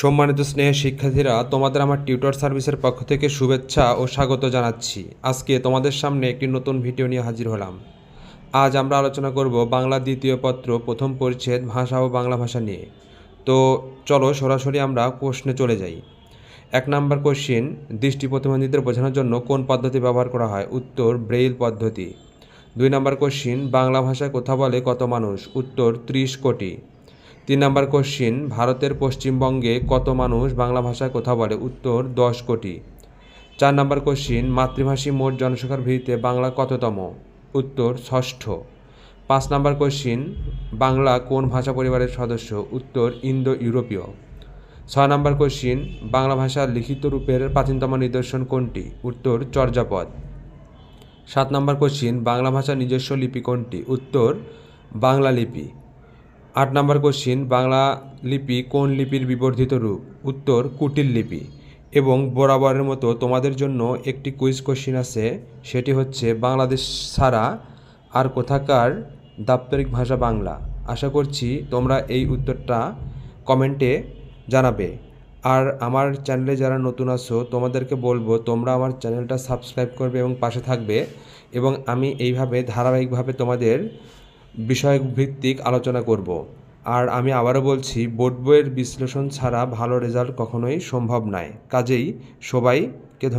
সম্মানিত স্নেহ শিক্ষার্থীরা, তোমাদের আমার টিউটর সার্ভিসের পক্ষ থেকে শুভেচ্ছা ও স্বাগত জানাচ্ছি। আজকে তোমাদের সামনে একটি নতুন ভিডিও নিয়ে হাজির হলাম। আজ আমরা আলোচনা করব বাংলা দ্বিতীয় পত্র, প্রথম পরিচ্ছেদ, ভাষা ও বাংলা ভাষা নিয়ে। তো চলো সরাসরি আমরা প্রশ্নে চলে যাই। এক নাম্বার কোশ্চিন দৃষ্টি প্রতিবন্ধীদের বোঝানোর জন্য কোন পদ্ধতি ব্যবহার করা হয়? উত্তর ব্রেইল পদ্ধতি। দুই নাম্বার কোশ্চিন বাংলা ভাষায় কথা বলে কত মানুষ? উত্তর, ত্রিশ কোটি। তিন নাম্বার কোশ্চিন ভারতের পশ্চিমবঙ্গে কত মানুষ বাংলা ভাষায় কথা বলে? উত্তর, দশ কোটি। চার নাম্বার কোশ্চিন মাতৃভাষী মোট জনসংখ্যার ভিত্তিতে বাংলা কততম? উত্তর, ষষ্ঠ। পাঁচ নাম্বার কোশ্চিন বাংলা কোন ভাষা পরিবারের সদস্য? উত্তর ইন্দো ইউরোপীয় ছয় নম্বর কোশ্চিন বাংলা ভাষার লিখিত রূপের প্রাচীনতম নিদর্শন কোনটি? উত্তর, চর্যাপদ। সাত নম্বর কোশ্চিন বাংলা ভাষার নিজস্ব লিপি কোনটি? উত্তর, বাংলা লিপি। আট নম্বর কোশ্চিন, বাংলা লিপি কোন লিপির বিবর্ধিত রূপ? উত্তর, কুটিল লিপি। এবং বরাবরের মতো তোমাদের জন্য একটি কুইজ কোশ্চিন আছে, সেটি হচ্ছে, বাংলাদেশ ছাড়া আর কোথাকার দাপ্তরিক ভাষা বাংলা? আশা করছি তোমরা এই উত্তরটা কমেন্টে জানাবে। আর আমার চ্যানেলে যারা নতুন আছো, তোমাদেরকে বলব, তোমরা আমার চ্যানেলটা সাবস্ক্রাইব করবে এবং পাশে থাকবে। এবং আমি এইভাবে ধারাবাহিকভাবে তোমাদের বিষয়ভিত্তিক আলোচনা করব। আর আমি আবারও বলছি, বোর্ড বইয়ের বিশ্লেষণ ছাড়া ভালো রেজাল্ট কখনোই সম্ভব নয়। কাজেই সবাইকে